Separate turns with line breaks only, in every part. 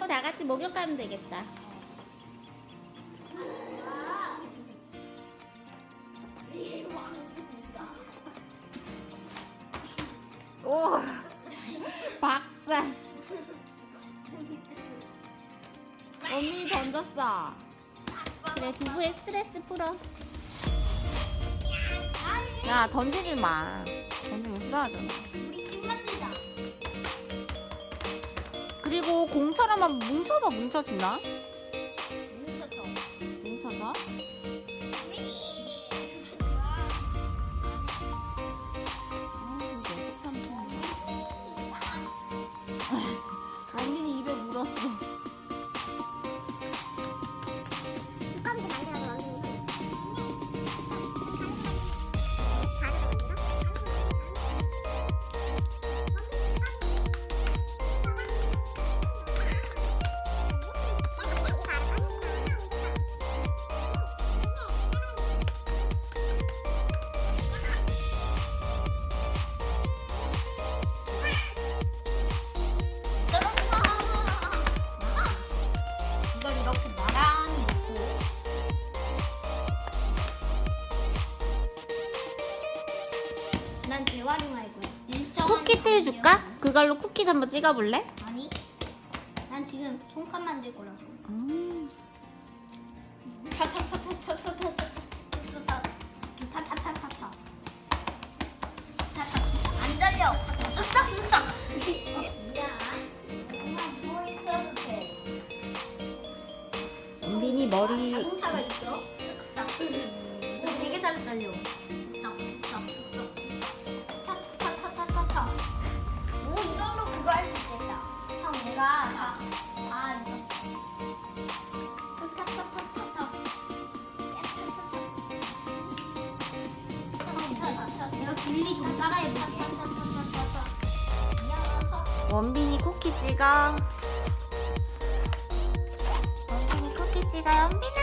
하고 다 같이 목욕 가면 되겠다. 오 박살 언니 던졌어. 그래 부부의 스트레스 풀어. 야 던지지 마. 던지면 싫어하잖아.
우리 집만
그리고 공처럼 한 뭉쳐봐 뭉쳐지나? 해줄까? 그걸로 쿠키도 한번 찍어볼래?
아니. 난 지금 손값 만들 거라서. 타타타타타타타타타타타타 안 달려. 쓱싹 쓱싹.
은빈이 머리
자동차가 있어. 쓱싹. 음. 되게 잘 달려.
원빈이 쿠키 찍어. 원빈이 쿠키 찍어. 원빈아.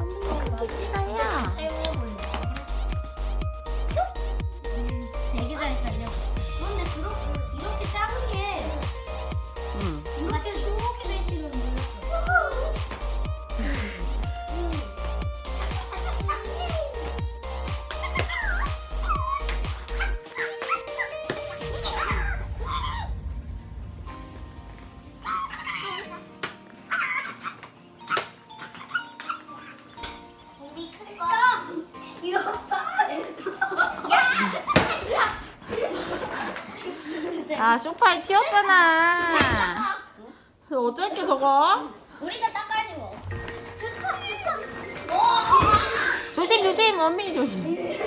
원빈이 쿠키 찍어요. 아 소파에 튀었잖아. 어쩔게 저거?
우리가 닦아야 돼 뭐.
조심 조심 원빈이 조심.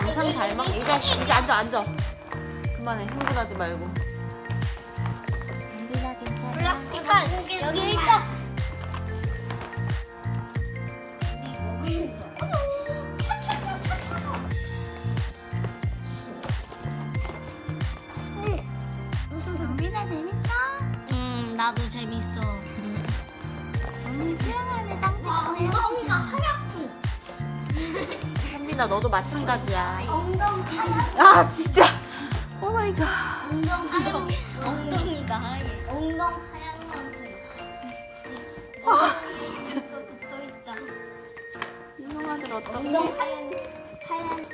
엄청 잘 먹. 이제 이제 앉아 앉아. 그만해 흥분하지 말고. 원빈아 괜찮아.
플라스틱 칼 여기 있다.
원빈아 재밌다.
음 나도 재밌어.
현빈아 너도 마찬가지야.
엉덩 하얗.
아 진짜. 오 마이 갓.
엉덩 하얀. 엉덩이가 하얘. 엉덩 하얀.
아 진짜.
붙어 있다.
이놈아들 어떡해.
엉덩 하얀 하얀